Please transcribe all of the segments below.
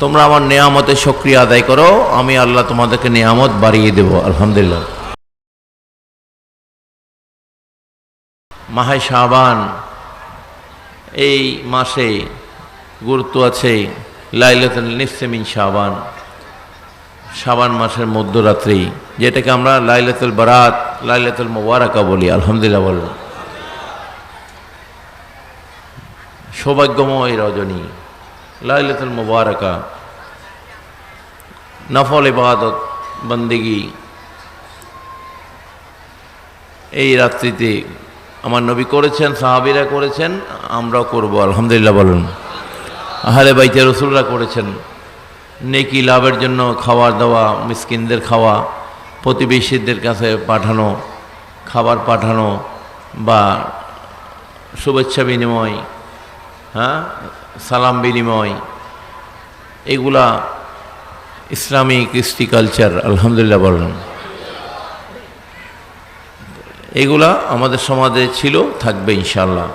তোমরা আমার নেয়ামতের সক্রিয় আদায় করো, আমি আল্লাহ তোমাদেরকে নেয়ামত বাড়িয়ে দেব, আলহামদুলিল্লাহ। মাহে শাবান, এই মাসে গুরুত্ব আছে লাইলাতুল নিসমিন শাবান। শাবান মাসের মধ্যরাত্রি, যেটাকে আমরা লাইলাতুল বারাত, লাইলাতুল মোবারকা বলি, আলহামদুলিল্লাহ বল সৌভাগ্যময় রজনী। লাইলাতুল মোবারকা। নফল ইবাদত, বন্দিগি। এই রাত্রিতে আমার নবী করেছেন, সাহাবিরা করেছেন, আমরাও করব, আলহামদুলিল্লাহ বলুন। আহলে বাইতে রসুলরা করেছেন। নেকি লাভের জন্য খাওয়ার দাওয়া, মিসকিনদের খাওয়া, প্রতিবেশীদের কাছে পাঠানো, খাবার পাঠানো বা শুভেচ্ছা বিনিময় হ্যাঁ? সালাম বিনিময়। এগুলা ইসলামী কৃষ্টি কালচার, আলহামদুলিল্লাহ বলেন। এগুলা আমাদের সমাজে ছিল, থাকবে ইনশাল্লাহ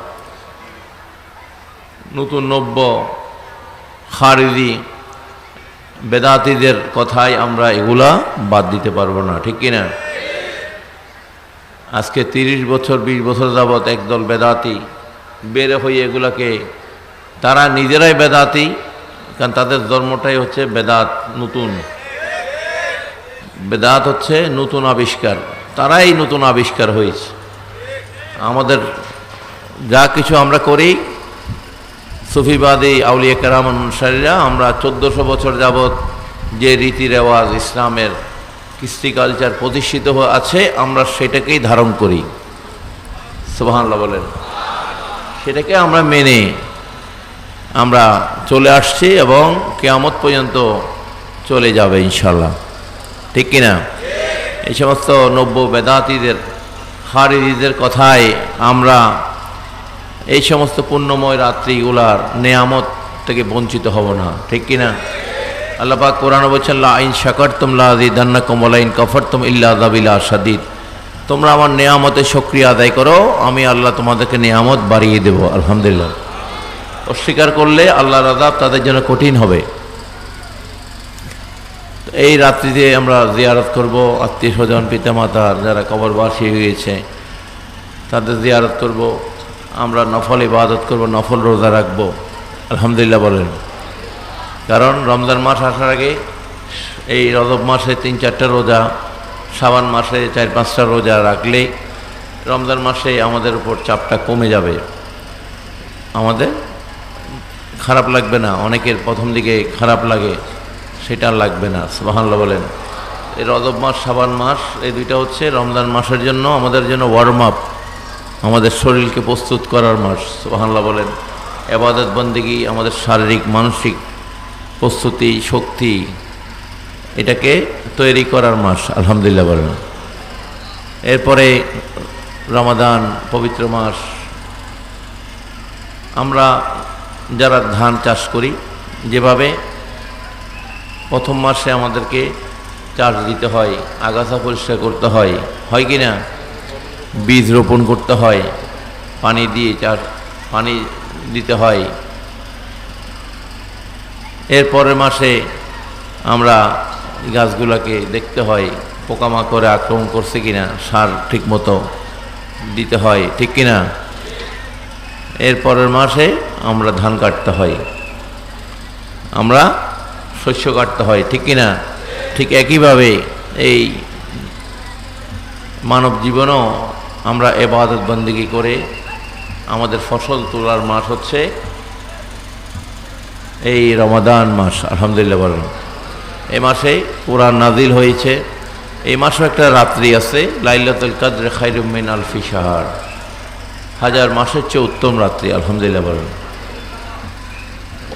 নতুন নব্য খারিদি বেদাতিদের কথায় আমরা এগুলা বাদ দিতে পারব না, ঠিক কিনা? আজকে তিরিশ বছর, বিশ বছর যাবৎ একদল বেদাতি বের হয়ে এগুলাকে তারা নিজেরাই বেদাতি, কারণ তাদের ধর্মটাই হচ্ছে বেদাত, নতুন। বেদাত হচ্ছে নতুন আবিষ্কার। তারাই নতুন আবিষ্কার হয়েছে। আমাদের যা কিছু আমরা করি, সুফিবাদী আউলিয়া কেরাম অনুসারীরা, আমরা চোদ্দোশো বছর যাবৎ যে রীতি রেওয়াজ ইসলামের কৃষ্টি কালচার প্রতিষ্ঠিত হয়ে আছে, আমরা সেটাকেই ধারণ করি। সুবাহান্লাহ বলেন। সেটাকে আমরা মেনে আমরা চলে আসছি এবং কেয়ামত পর্যন্ত চলে যাবে ইনশাল্লাহ ঠিক কিনা? এই সমস্ত নব্য বেদাতিদের হারিদিদের কথায় আমরা এই সমস্ত পুণ্যময় রাত্রিগুলার নেয়ামত থেকে বঞ্চিত হব না। ঠিক কিনা? আল্লাপাক কোরআন বলছেন আইন শাকর তুমলা আদি দান্না কমলাইন কফর তুম ইল্লা দাবিলা সাদিদ তোমরা আমার নেয়ামতের সক্রিয় আদায় করো, আমি আল্লাহ তোমাদেরকে নেয়ামত বাড়িয়ে দেব, আলহামদুলিল্লাহ। অস্বীকার করলে আল্লাহ রাদাব তাদের জন্য কঠিন হবে। এই রাত্রিতে আমরা জিয়ারত করব, আত্মীয় স্বজন পিতামাতার যারা কবরবাসী হয়েছে তাদের জিয়ারত করব। আমরা নফল ইবাদত করব, নফল রোজা রাখব। আলহামদুলিল্লাহ বলেন। কারণ রমজান মাস আসার আগে এই রজব মাসে তিন চারটা রোজা সাবান মাসে চার পাঁচটা রোজা রাখলে রমজান মাসে আমাদের উপর চাপটা কমে যাবে। আমাদের খারাপ লাগবে না, অনেকের প্রথম দিকে খারাপ লাগে, সেটা লাগবে না সুবাহান্লাহ বলেন। এই রজব মাস সাবান মাস, এই দুইটা হচ্ছে রমজান মাসের জন্য আমাদের জন্য ওয়ার্ম আপ আমাদের শরীরকে প্রস্তুত করার মাস সুবাহান্লাহ বলেন। এবাদত বন্দিগি, আমাদের শারীরিক, মানসিক প্রস্তুতি, শক্তি, এটাকে তৈরি করার মাস, আলহামদুলিল্লাহ বলেন। এরপরে রমাদান, পবিত্র মাস, আমরা যারা ধান চাষ করি, যেভাবে প্রথম মাসে আমাদেরকে চাষ দিতে হয়, আগাছা পরিষ্কার করতে হয় হয় কি না? বীজ রোপণ করতে হয়, পানি দিয়ে চাষ, পানি দিতে হয়। এর পরের মাসে আমরা গাছগুলোকে দেখতে হয়, পোকামাকড়ে আক্রমণ করছে কিনা সার ঠিক মতো দিতে হয়, ঠিক কিনা এর পরের মাসে আমরা ধান কাটতে হয়। আমরা শস্য কাটতে হয়, ঠিক কিনা ঠিক একইভাবে এই মানব জীবনও আমরা এবাদত বন্দিগি করে আমাদের ফসল তোলার মাস হচ্ছে এই রমাদান মাস, আলহামদুলিল্লাহ বলেন। এ মাসে কোরআন নাজিল হয়েছে। এই মাসও একটা রাত্রি আছে, লাইলাতুল কাদরে খাইরুমিন আলফি সাহার হাজার মাসের চেয়ে উত্তম রাত্রি, আলহামদুলিল্লাহ বলেন।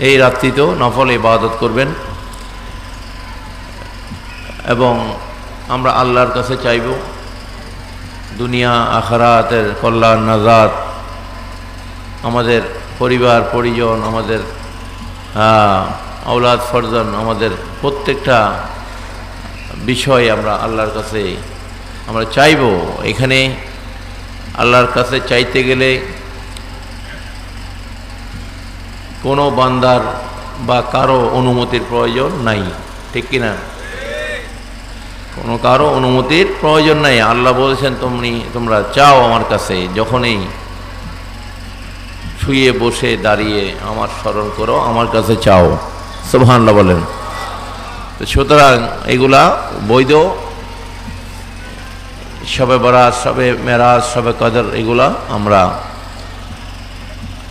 এই রাত্রিতেও নফল ইবাদত করবেন এবং আমরা আল্লাহর কাছে চাইব দুনিয়া, আখারাতের কল্যাণ, নাজাত, আমাদের পরিবার, পরিজন, আমাদের আওলাদ ফরজন, আমাদের প্রত্যেকটা বিষয় আমরা আল্লাহর কাছে আমরা চাইব। এখানে আল্লাহর কাছে চাইতে গেলে কোনো বান্দার বা কারও অনুমতির প্রয়োজন নাই, ঠিক কিনা কোনো কারও অনুমতির প্রয়োজন নাই। আল্লাহ বলেছেন তুমি তোমরা চাও আমার কাছে, যখনই শুয়ে বসে দাঁড়িয়ে আমার স্মরণ করো, আমার কাছে চাও। সুবহানাল্লাহ বলেন। সুতরাং এগুলা বৈধ সবে বরাত, সবে মেরাজ, সবে কদর, এগুলা আমরা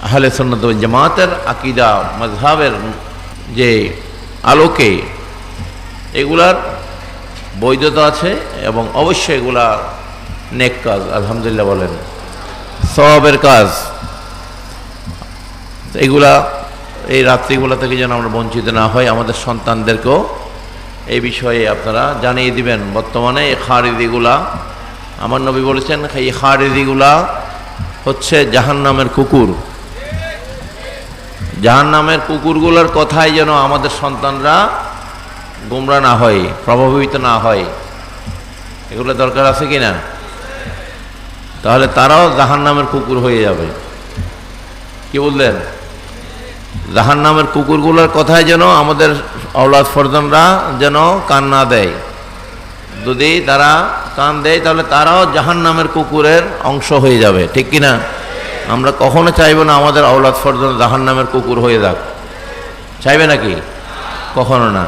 আহলে সন্ন্যত জামাতের আকিদা মজহাবের যে আলোকে এগুলার বৈধতা আছে এবং অবশ্যই এগুলা নেক কাজ, আলহামদুলিল্লাহ বলেন। সবের কাজ, এগুলা এই রাত্রিগুলা থেকে যেন আমরা বঞ্চিত না হয় আমাদের সন্তানদেরকেও এই বিষয়ে আপনারা জানিয়ে দিবেন। বর্তমানে এই খারিদিগুলা আমার নবী বলেছেন এই খারিদিগুলা হচ্ছে জাহান্নামের কুকুর। জাহান্নামের কুকুরগুলোর কথাই যেন আমাদের সন্তানরা গুমরা না হয়, প্রভাবিত না হয়। এগুলো দরকার আছে কি না? তাহলে তারাও জাহান্নামের কুকুর হয়ে যাবে। কি বললেন? জাহান নামের কুকুরগুলোর কথায় যেন আমাদের অওলাদ ফরজনরা যেন কান না দেয়। যদি তারা কান দেয়, তাহলে তারাও জাহান নামের কুকুরের অংশ হয়ে যাবে, ঠিক কিনা আমরা কখনো চাইব না আমাদের আওলাদ ফর্জন জাহান নামের কুকুর হয়ে যাক। চাইবে নাকি? কখনো না।